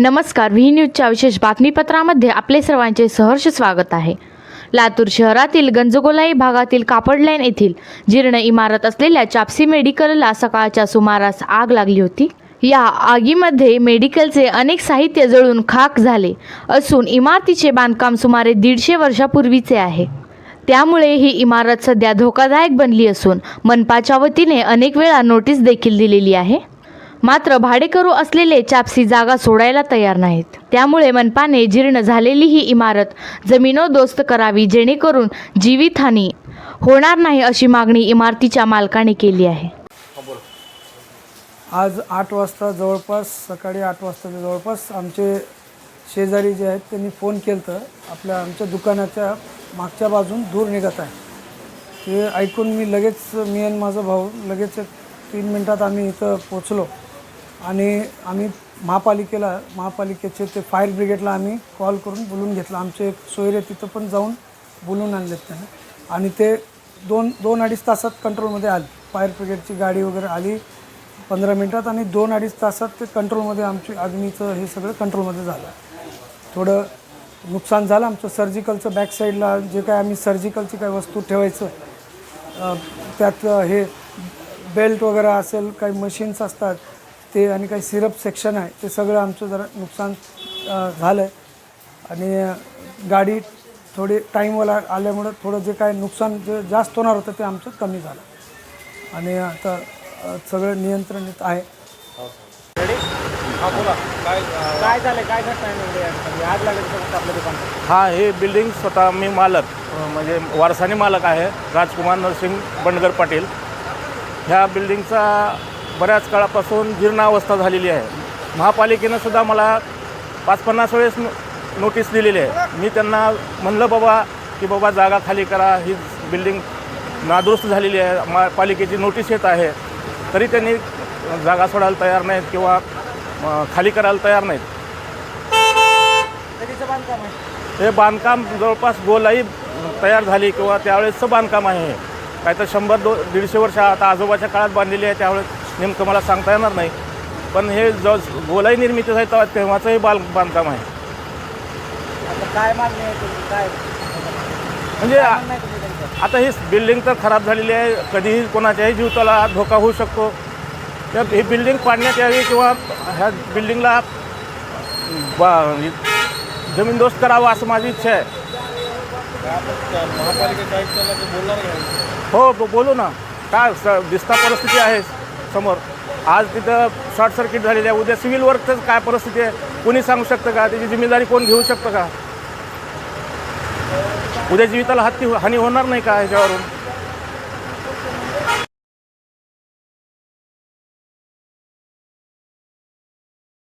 नमस्कार व्ही न्यूजच्या विशेष बातमीपत्रामध्ये आपले सर्वांचे सहर्ष स्वागत आहे. लातूर शहरातील गंजगोलाई भागातील कापड लाईन येथील जीर्ण इमारत असलेल्या चापसी मेडिकलला सकाळच्या सुमारास आग लागली होती. या आगीमध्ये मेडिकलचे अनेक साहित्य जळून खाक झाले असून इमारतीचे बांधकाम सुमारे दीडशे वर्षापूर्वीचे आहे. त्यामुळे ही इमारत सध्या धोकादायक बनली असून मनपाच्या वतीने अनेक वेळा नोटीस देखील दिलेली आहे. मात्र भाडेकरू असलेले चापसी जागा सोडायला तयार नाहीत. त्यामुळे मनपाने जीर्ण झालेली ही इमारत जमिनोदोस्त करावी जेणेकरून जीवितहानी होणार नाही अशी मागणी इमारतीच्या मालकाने केली आहे. आज आठ वाजता जवळपास सकाळी आठ वाजताच्या जवळपास आमचे शेजारी जे आहेत त्यांनी फोन केलं तर आपल्या आमच्या दुकानाच्या मागच्या बाजून धूर निघत आहे. ते ऐकून मी लगेच मी आणि माझा भाऊ लगेच तीन मिनटात आम्ही इथं पोचलो आणि आम्ही महापालिकेला महापालिकेचे ते फायर ब्रिगेडला आम्ही कॉल करून बोलून घेतलं. आमचे एक सोयरे तिथं पण जाऊन बोलून आणलेत त्यांना. आणि ते दोन दोन अडीच तासात कंट्रोलमध्ये आले. फायर ब्रिगेडची गाडी वगैरे आली पंधरा मिनटात आणि दोन अडीच तासात ते कंट्रोलमध्ये आमची अग्नीचं हे सगळं कंट्रोलमध्ये झालं. थोडं नुकसान झालं. आमचं सर्जिकलचं बॅक साईडला जे काय आम्ही सर्जिकलची काय वस्तू ठेवायचं त्यात हे बेल्ट वगैरे असेल काही मशीन्स असतात ते आणि काही सिरप सेक्शन आहे ते सगळं आमचं जरा नुकसान झालं आहे आणि गाडी थोडी टाईमवाला आल्यामुळं थोडं जे काय नुकसान जे जास्त होणार होतं ते आमचं कमी झालं. आणि आता सगळं नियंत्रणात आहे. काय झालं काय आपल्या दुकानात हा हे बिल्डिंग स्वतः मी मालक म्हणजे वारसाने मालक आहे. राजकुमार नरसिंग बंडगर पाटील. ह्या बिल्डिंगचा बऱ्याच काळापासून जीर्णावस्था झालेली आहे. महापालिकेनं सुद्धा मला पाच पन्नास वेळेस नो- नोटीस दिलेली आहे. मी त्यांना म्हणलं बाबा की बाबा जागा खाली करा. ही बिल्डिंग नादुरुस्त झालेली आहे. मा पालिकेची नोटीस येत आहे. तरी त्यांनी जागा सोडायला तयार नाहीत किंवा खाली करायला तयार नाहीत. कधीचं बांधकाम आहे? हे बांधकाम जवळपास गोलाई तयार झाली किंवा त्यावेळेसचं बांधकाम आहे काय तर शंभर दो दीडशे वर्ष आता आजोबाच्या काळात बांधलेली आहे त्यावेळेस नेमकं मला सांगता येणार नाही. पण हे ज गोलाई निर्मिती झाली तेव्हा तेव्हाचं हे बाल बांधकाम आहे. आता काय मागणी आहे तुमची काय? म्हणजे म्हणणं आहे त्यांचं? आता ही बिल्डिंग तर खराब झालेली आहे. कधीही कोणाच्याही जीविताला धोका होऊ शकतो. तर ही बिल्डिंग पाडण्यात यावी किंवा ह्या बिल्डिंगला बा जमीनदोस्त करावा असं माझी इच्छा आहे. हो ब- बोलू ना. काय स दिसता परिस्थिती आहे? समोर. आज तिथं शॉर्ट सर्किट झालेली आहे. उद्या सिव्हिल वर्कचं काय परिस्थिती आहे कोणी सांगू शकतं का? त्याची जिम्मेदारी कोण घेऊ शकतं का? उद्या जीविताला हत्ती हानी होणार नाही का ह्याच्यावरून?